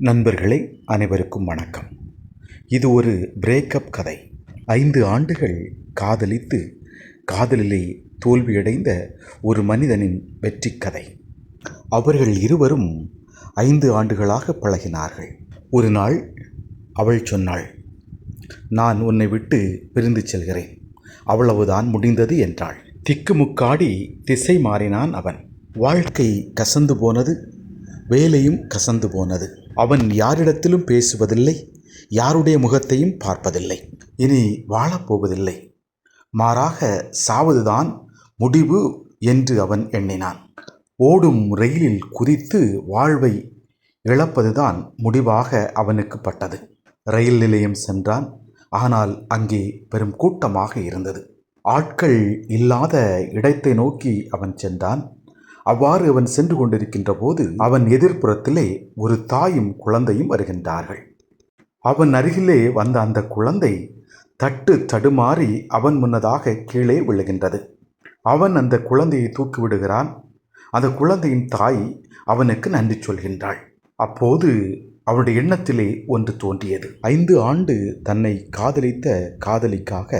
நண்பர்களே அனைவருக்கும் வணக்கம். இது ஒரு பிரேக்கப் கதை. ஐந்து ஆண்டுகள் காதலித்து காதலிலே தோல்வியடைந்த ஒரு மனிதனின் வெற்றி கதை. அவர்கள் இருவரும் ஐந்து ஆண்டுகளாக பழகினார்கள். ஒரு நாள் அவள் சொன்னாள் நான் உன்னை விட்டு பிரிந்து செல்கிறேன். அவ்வளவுதான் முடிந்தது என்றாள். திக்குமுக்காடி திசை மாறினான் அவன். வாழ்க்கை கசந்து போனது வேலையும் கசந்து போனது. அவன் யாரிடத்திலும் பேசுவதில்லை யாருடைய முகத்தையும் பார்ப்பதில்லை. இனி வாழப்போவதில்லை மாறாக சாவதுதான் முடிவு என்று அவன் எண்ணினான். ஓடும் ரயிலில் குதித்து வாழ்வை இழப்பதுதான் முடிவாக அவனுக்கு பட்டது. ரயில் நிலையம் சென்றான். ஆனால் அங்கே பெரும் கூட்டமாக இருந்தது. ஆட்கள் இல்லாத இடத்தை நோக்கி அவன் சென்றான். அவ்வாறு அவன் சென்று கொண்டிருக்கின்ற போது அவன் எதிர்ப்புறத்திலே ஒரு தாயும் குழந்தையும் வருகின்றார்கள். அவன் அருகிலே வந்த அந்த குழந்தை தட்டு தடுமாறி அவன் முன்னதாக கீழே விழுகின்றது. அவன் அந்த குழந்தையை தூக்கி விடுகிறான். அந்த குழந்தையின் தாய் அவனுக்கு நன்றி சொல்கின்றாள். அப்போது அவருடைய எண்ணத்திலே ஒன்று தோன்றியது. ஐந்து ஆண்டு தன்னை காதலித்த காதலிக்காக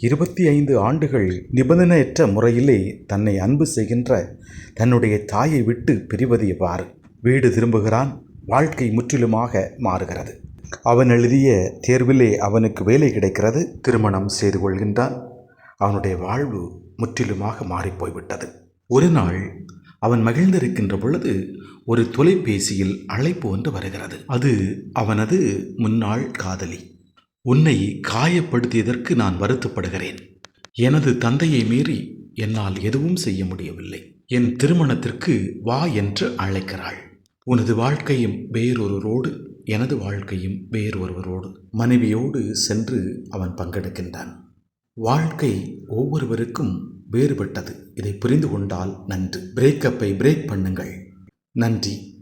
இருபத்தி ஐந்து ஆண்டுகள் நிபந்தனையற்ற முறையிலே தன்னை அன்பு செய்கின்ற தன்னுடைய தாயை விட்டு பிரிவது எவ்வாறு வீடு திரும்புகிறான் வாழ்க்கை முற்றிலுமாக மாறுகிறது. அவன் எழுதிய தேர்விலே அவனுக்கு வேலை கிடைக்கிறது திருமணம் செய்து கொள்கின்றான். அவனுடைய வாழ்வு முற்றிலுமாக மாறிப்போய்விட்டது. ஒரு நாள் அவன் மகிழ்ந்திருக்கின்ற பொழுது ஒரு தொலைபேசியில் அழைப்பு ஒன்று வருகிறது. அது அவனது முன்னாள் காதலி. உன்னை காயப்படுத்தியதற்கு நான் வருத்தப்படுகிறேன். எனது தந்தையை மீறி என்னால் எதுவும் செய்ய முடியவில்லை. என் திருமணத்திற்கு வா என்று அழைக்கிறாள். உனது வாழ்க்கையும் வேறொருவரோடு எனது வாழ்க்கையும் வேறொருவரோடு மனைவியோடு சென்று அவன் பங்கெடுக்கின்றான். வாழ்க்கை ஒவ்வொருவருக்கும் வேறுபட்டது. இதை புரிந்து கொண்டால் நன்று. பிரேக்கப்பை பிரேக் பண்ணுங்கள். நன்றி.